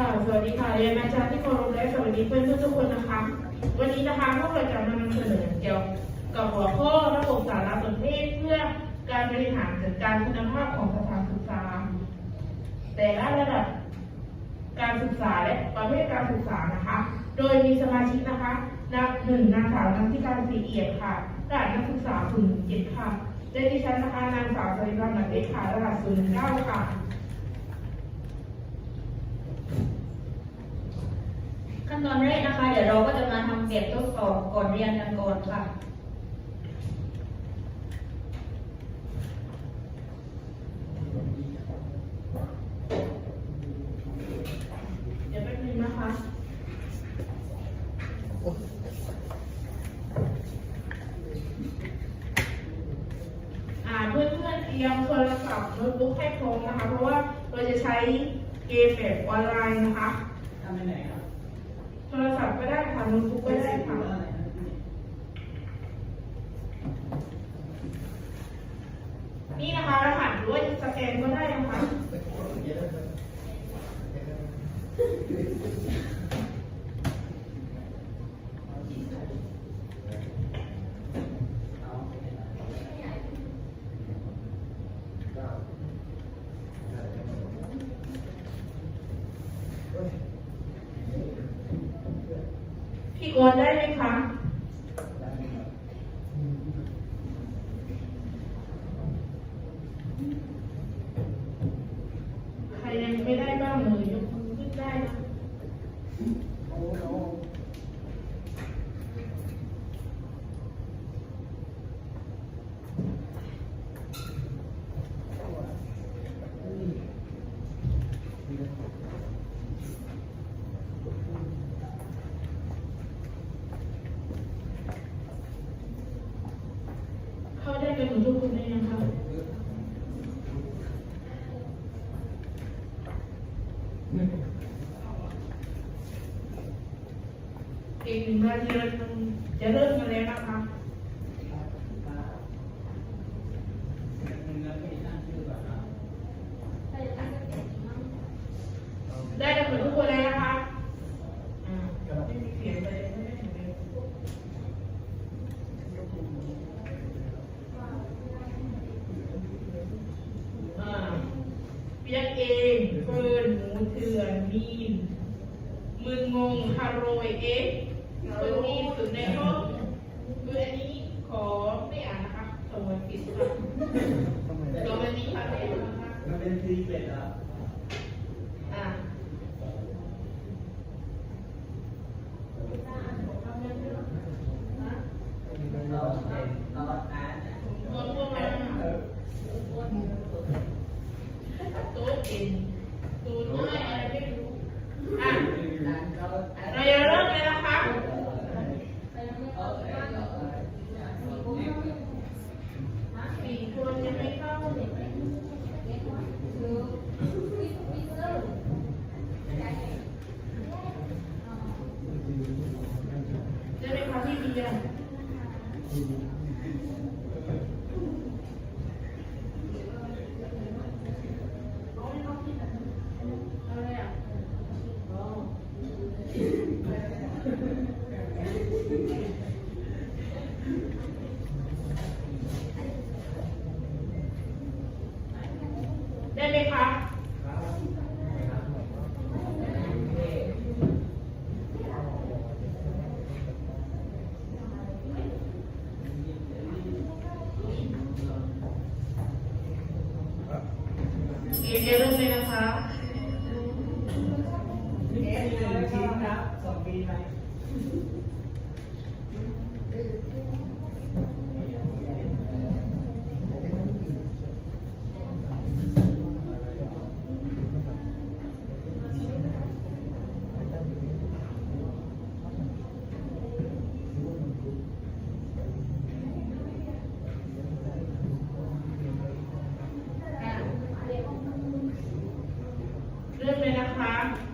ค่ะ สวัสดีค่ะเรียนอาจารย์ที่เคารพและสวัสดีเพื่อนๆทุกคนนะคะ วันนี้นะคะพวกเราจะมานำเสนอเกี่ยวกับหัวข้อระบบสารสนเทศเพื่อการบริหารจัดการคุณภาพของสถานศึกษา แต่ละระดับการศึกษาและประเภทการศึกษานะคะ โดยมีสมาชิกนะคะนับหนึ่งนางสาวนันทิการศรีเอียดค่ะรหัสนักศึกษาศูนย์เจ็ดค่ะและดิฉันนะคะนางสาวสริวัลนักเอกค่ะรหัสศูนย์เก้าค่ะ ขั้นตอนแรกนะคะ เดี๋ยวเราก็จะมาทำ แบบทดสอบก่อนเรียนกันก่อนค่ะ เดี๋ยวแป๊บนึงนะคะ อ่าเพื่อนๆเตรียมโทรศัพท์โน้ตบุ๊กให้พร้อมนะคะ เพราะว่าเราจะใช้เกมแบบออนไลน์นะคะ ทำไปไหนครับ โทรศัพท์ก็ได้ค่ะโน้ตบุ๊กก็ได้ค่ะนี่นะคะรหัสหรือว่าสแกนก็ได้นะคะ วอนได้ไหมคะ ใครยังไม่ได้บ้างเลยยกมือขึ้นได้นะ เข้าได้กันหมดทุกคนได้ยังคะ อีกหนึ่งนาทีเราจะเริ่มกันแล้วนะคะได้กันหมดทุกคนเลยนะคะอ่าไม่มีเสียงไปเลยไม่ได้เสียงเลยอ่าเปียกเองเฟิร์ นหมูเถื่อน มีนมึนงงคาโรยเอ็กคนนี้สุดในห้องคืออันนี้ขอไม่อ่านนะคะสมมติผิดค่ะสมมติค่ะไม่อ่านนะคะมันเป็นซีเฟตอะอ่าเราเป็นเราอ่านรวมรวมมาตัวเอ็นตัวน้อยอะไรไม่รู้ อะ ร้านเขา เราจะเริ่มเลยนะคะสี่คนยังไม่เข้าได้ไหมคะพี่เบียร์อะ ไรอะอ๋อได้ไหมคะ เกมจะเริ่มเลยนะคะเอฟหนึ่งชิ้นครับสองปีไหม นะคะ